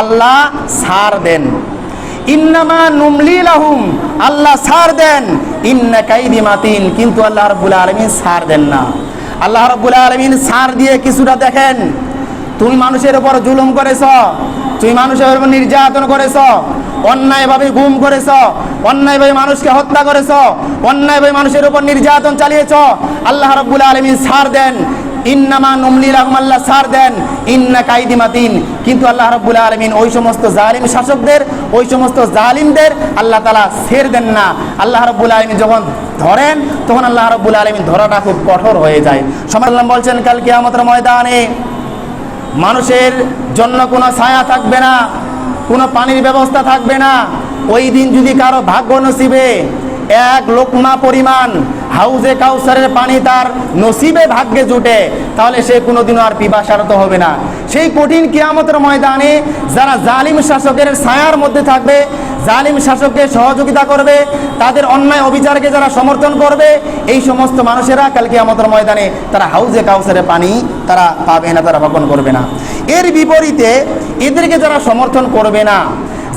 আল্লাহ সার দেন। ইন্নামা নুমলি লাহুম, আল্লাহ সার দেন। ইন্না কাইদি মাতিন, কিন্তু আল্লাহ রাব্বুল আলামিন সার দেন না। আল্লাহ রাব্বুল আলামিন সার দিয়ে কিছুটা দেখেন। তুমি মানুষের উপর জুলুম করেছ তুমি মানুষের উপর নির্যাতন করেছ, অন্যায়ভাবে গুম করেছ, অন্যায়ভাবে মানুষকে হত্যা করেছ, অন্যায়ভাবে মানুষের উপর নির্যাতন চালিয়েছ, আল্লাহ রাব্বুল আলমিন সার দেন। ইন্নামা নুমলি রাহম আল্লাহ সার দেন, ইন্না কাইদি মাতিন। কিন্তু আল্লাহ রাব্বুল আলামিন ওই সমস্ত জালিম শাসকদের, ওই সমস্ত জালিমদের আল্লাহ তালা ছেড় দেন না। আল্লাহ রাব্বুল আলামিন যখন ধরেন, তখন আল্লাহ রাব্বুল আলামিন ধরাটা খুব কঠোর হয়ে যায়। সমাজ বলছেন, কাল কিয়ামতের ময়দানে মানুষের জন্য কোনো ছায়া থাকবে না, কোনো পানির ব্যবস্থা থাকবে না। ওই দিন যদি কারও ভাগ্য নসিবে, এক লোকমা পরিমাণ হাউজে কাউসারের পানি তার নসিবে ভাগ্যে জুটে। তাহলে সে কোনোদিনও আর পিপাসারত হবে না। সেই কঠিন কিয়ামতের ময়দানে যারা জালিম শাসকের ছায়ার মধ্যে থাকবে, জালিম শাসককে সহযোগিতা করবে, তাদের অন্যায় অবিচারকে যারা সমর্থন করবে, এই সমস্ত মানুষেরা কালকে আমাদের ময়দানে তারা হাউজে কাউসারে পানি তারা পাবে না, তারা ভক্ষণ করবে না। এর বিপরীতে এদেরকে যারা সমর্থন করবে না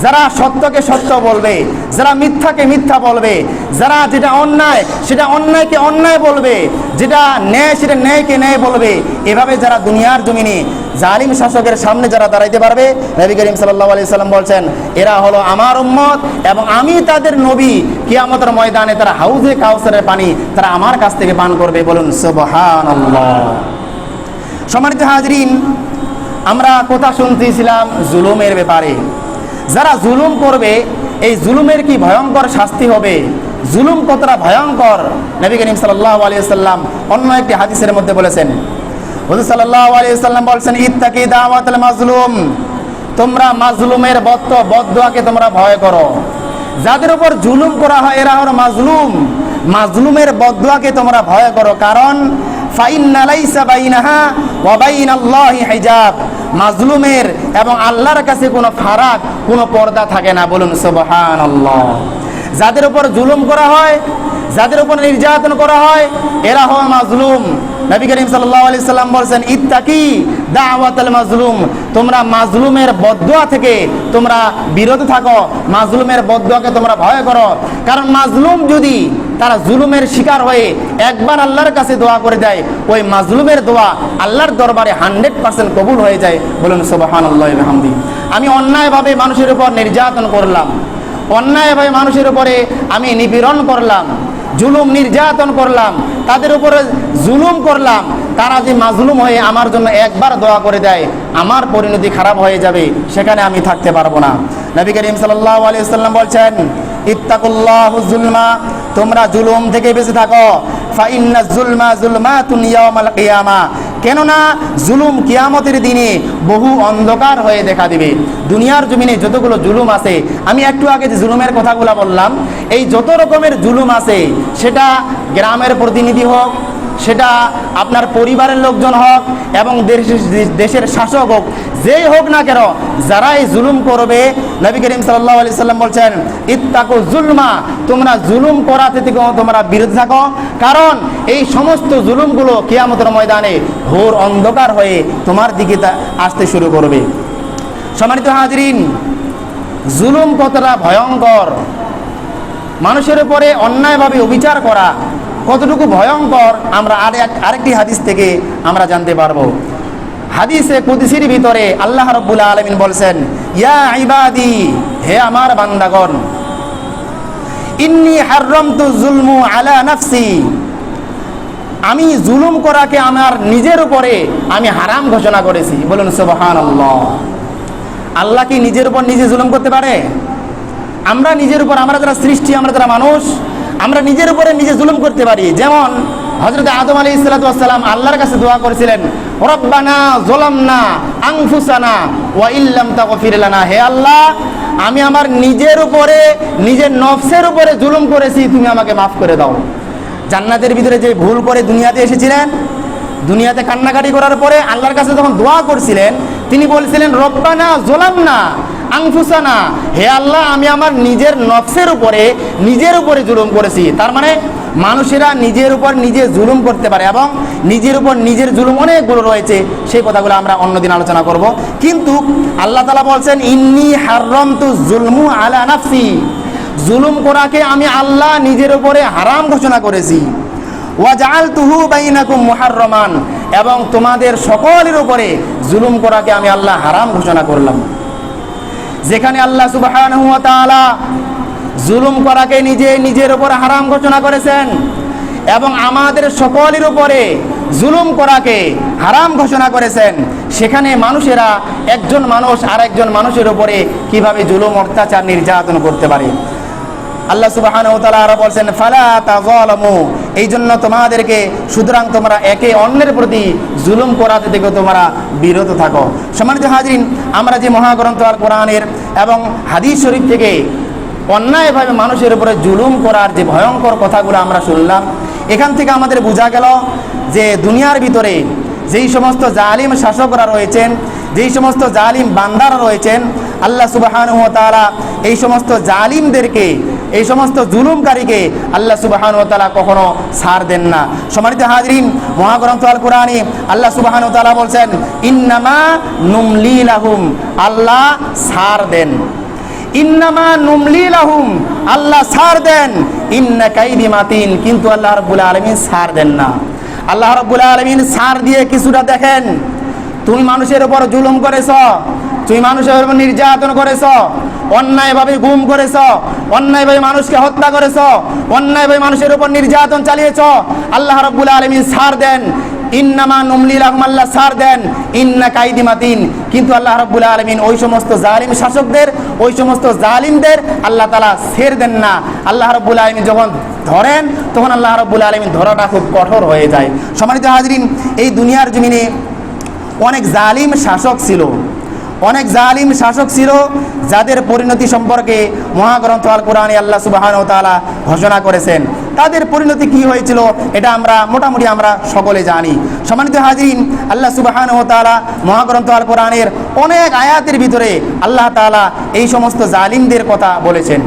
যারা সত্যকে সত্য বলবে, যারা মিথ্যাকে মিথ্যা বলবে, যারা যেটা অন্যায়, সেটা অন্যায়কে অন্যায় বলবে, যেটা ন্যায়, সেটা ন্যায়কে ন্যায় বলবে, এভাবে যারা দুনিয়ার জমিনে জালিম শাসকের সামনে যারা দাঁড়াইতে পারবে, নবী করিম সাল্লাহ আলি সাল্লাম বলছেন, এরা হলো আমার উম্মত এবং আমি তাদের নবী। কিয়ামতের ময়দানে তারা হাউজে কাউসারের পানি তারা আমার কাছ থেকে পান করবে। বলুন সুবহান সম্মানিত হাজরিন, আমরা কথা শুনতেছিলাম জুলুমের ব্যাপারে। যারা জুলুম করবে, এই জুলুমের কি ভয়ঙ্কর শাস্তি হবে? জুলুম কতটা ভয়ঙ্কর? নবী করিম সাল্লাহ আলিয়াল্লাম অন্য একটি হাদিসের মধ্যে বলেছেন, হুজুর সাল্লাহ আলিয়াল্লাম বলছেন, ইত্তাকি দাওয়াতুল মাজলুম। তোমরা মাজলুমের বদ্ধ বদদোয়াকে তোমরা ভয় করো। যাদের উপর জুলুম করা হয়, এরা হলো মাজলুম। মাজলুমের বদদোয়াকে তোমরা ভয় করো। কারণ, ফাইন্না লাইসা বাইনাহা ওয়া বাইনাল্লাহি হিজাব। মাজলুমের এবং আল্লাহর কাছে কোনো ফারাক, কোনো পর্দা থাকে না। বলুন, সুবহানাল্লাহ। যাদের উপর জুলুম করা হয়, যাদের উপর নির্যাতন করা হয়, এরা হয় মাজলুম। নবী করিম সাল্লাল্লাহু আলাইহি সাল্লাম বলেন ইত্তাকি দাওয়াতাল মাজলুম। তোমরা মাজলুমের বদুয়া থেকে তোমরা বিরত থাকো, মাজলুমের বদুয়াকে তোমরা ভয় করো। কারণ মাজলুম যদি তারা জুলুমের শিকার হয়ে একবার আল্লাহর কাছে দোয়া করে দেয়, ওই মাজলুমের দোয়া আল্লাহর দরবারে হান্ড্রেড পার্সেন্ট কবুল হয়ে যায়। বলুন সুবাহান আল্লাহ হামদি আমি অন্যায়ভাবে মানুষের উপর নির্যাতন করলাম। অন্যায়ভাবে মানুষের উপরে আমি নিপীড়ন করলাম। জুলুম, নির্যাতন করলাম। তাদের উপরে জুলুম করলাম। তারা যে মাজলুম হয়ে আমার জন্য একবার দোয়া করে দেয়, আমার পরিণতি খারাপ হয়ে যাবে, সেখানে আমি থাকতে পারব না। নবী করিম সাল্লাহ আলিয়া সাল্লাম বলছেন ইত্তাকুল্লাহ জুলমা, তোমরা জুলুম থেকে বেঁচে থাকো। ফাইন্না জুলমা জুলমা তুনিয়ামাল কিয়ামা। কেননা, জুলুম কিয়ামতের দিনে বহু অন্ধকার হয়ে দেখা দিবে। দুনিয়ার জমিনে যতগুলো জুলুম আছে, আমি একটু আগে যে জুলুমের কথাগুলো বললাম, এই যত রকমের জুলুম আছে, সেটা গ্রামের প্রতিনিধি হোক সেটা আপনার পরিবারের লোকজন হোক এবং দেশের শাসক হোক, যেই হোক না কেন, যারাই জুলুম করবে, নবী করিম সাল্লাহ আলি সাল্লাম বলছেন, ইত্তাকু জুলমা, তোমরা জুলুম করাতে থেকে তোমরা বিরত থাকো। কারণ এই সমস্ত জুলুমগুলো কিয়ামতের ময়দানে ঘোর অন্ধকার হয়ে তোমার দিকে আসতে শুরু করবে। সম্মানিত হাজরিন, জুলুম কতটা ভয়ঙ্কর! মানুষের উপরে অন্যায়ভাবে অবিচার করা কতটুকু ভয়ঙ্কর আমরা আর আরেকটি হাদিস থেকে আমরা জানতে পারব। হাদিসে কুদিসির ভিতরে আল্লাহ রব্বুল আলমিন বলছেন, ইয়া ইবাদি, হে আমার বান্দাগণ, ইন্নি হাররমতু জুলমু আলা নাফসি। আমি জুলুম করাকে আমার নিজের উপরে আমি হারাম ঘোষণা করেছি। বলুন সুবহান আল্লাহ আল্লাহ কি নিজের উপর নিজে জুলুম করতে পারে? আমরা নিজের উপর, আমরা যারা সৃষ্টি, আমরা যারা মানুষ আমরা নিজের উপরে নিজে জুলুম করতে পারি। যেমন হজরত আদম আলী ইসলাতাম আল্লাহর কাছে দোয়া করেছিলেন, রব্বানা জোলামনা আংফুসানা ওয়া ইল্লাম তাগফির লানা। হে আল্লাহ, আমি আমার নিজের উপরে, নিজের নফসের উপরে জুলুম করেছি, তুমি আমাকে মাফ করে দাও। জান্নাতের ভিতরে যে ভুল করে দুনিয়াতে এসেছিলেন, দুনিয়াতে কান্নাকাটি করার পরে আল্লাহর কাছে যখন দোয়া করছিলেন, তিনি বলছিলেন, রব্বানা জোলাম না আংফুসানা। হে আল্লাহ, আমি আমার নিজের নফসের উপরে, নিজের উপরে জুলুম করেছি। তার মানে মানুষেরা নিজের উপর নিজে জুলুম করতে পারে এবং নিজের উপর নিজের জুলুম অনেকগুলো রয়েছে। সেই কথাগুলো আমরা অন্যদিন আলোচনা করব। কিন্তু আল্লাহ তালা বলছেন, ইন্নি হাররম তু জুলমু আলা নাফসি। জুলুম করাকে আমি আল্লাহ নিজের উপরে হারাম ঘোষণা করেছি। ওয়াজাল তুহু বাইনাকুম মুহাররমান। এবং তোমাদের সকলের উপরে জুলুম করাকে আমি আল্লাহ হারাম ঘোষণা করলাম। যেখানে আল্লাহ সুবাহ জুলুম করাকে নিজে নিজের উপর হারাম ঘোষণা করেছেন এবং আমাদের সকলের উপরে জুলুম করাকে হারাম ঘোষণা করেছেন, সেখানে মানুষেরা একজন মানুষ আর একজন মানুষের উপরে কীভাবে জুলুম, অত্যাচার, নির্যাতন করতে পারে? আল্লাহ সুবহানাহু ওয়া তাআলা আরও বলছেন, ফালা তাযালামু এই জন্য তোমাদেরকে, সুতরাং তোমরা একে অন্যের প্রতি জুলুম করাতে থেকে তোমরা বিরত থাকো। সম্মানিত হাজরিন, আমরা যে মহাগ্রন্থ আল কোরআনের এবং হাদিস শরীফ থেকে অন্যায়ভাবে মানুষের উপরে জুলুম করার যে ভয়ঙ্কর কথাগুলো আমরা শুনলাম, এখান থেকে আমাদের বোঝা গেল যে দুনিয়ার ভিতরে যেই সমস্ত জালিম শাসকরা রয়েছেন, যেই সমস্ত জালিম বান্দারা রয়েছেন, আল্লাহ সুবাহানুহ তাআলা এই সমস্ত জালিমদেরকে এই সমস্ত জুলুমকারীকে আল্লাহ সুবাহান ও তালা কখনো ছাড় দেন না। সম্মানিত হাজরিন, মহাগ্রন্থ আল কোরআনে আল্লাহ সুবাহান ও তালা বলছেন, ইন্নামা নুমলি লাহুম, আল্লাহ ছাড় দেন। ইন্নামা নুমলি লাহুম, আল্লাহ ছাড় দেন। ইন্না কাইদি মাতিন, কিন্তু আল্লাহ রাব্বুল আলামিন ছাড় দেন না। আল্লাহ রাব্বুল আলামিন ছাড় দিয়ে কিছুটা দেখেন। তুমি মানুষের উপর জুলুম করেছ, তুমি মানুষের উপর নির্যাতন করেছ অন্যায়ভাবে গুম করেছ, অন্যায়ভাবে মানুষকে হত্যা করেছ, অন্যায়ভাবে মানুষের উপর নির্যাতন চালিয়েছ, আল্লাহ রাব্বুল আলামিন ছাড় দেন। ইন্নামা নুমলি আল্লাহ ছাড় দেন। ইন্না কাইদি মাতিন। কিন্তু আল্লাহ রাব্বুল আলামিন ওই সমস্ত জালিম শাসকদের, ওই সমস্ত জালিমদের আল্লাহ তাআলা ছেড় দেন না। আল্লাহ রাব্বুল আলামিন যখন ধরেন, তখন আল্লাহ রাব্বুল আলামিন ধরাটা খুব কঠোর হয়ে যায়। সম্মানিত হাজরিন, এই দুনিয়ার জমিনে অনেক জালিম শাসক ছিল। অনেক জালিম শাসক ছিল যাদের পরিণতি সম্পর্কে মহাগ্রন্থ আল কোরআনে আল্লাহ সুবাহান তালা ঘোষণা করেছেন। তাদের পরিণতি কি হয়েছিল এটা আমরা মোটামুটি আমরা সকলে জানি। সম্মানিত হাজিন আল্লাহ সুবাহান ও তালা মহাগ্রন্থ আল কোরআনের অনেক আয়াতের ভিতরে আল্লাহ তালা এই সমস্ত জালিমদের কথা বলেছেন।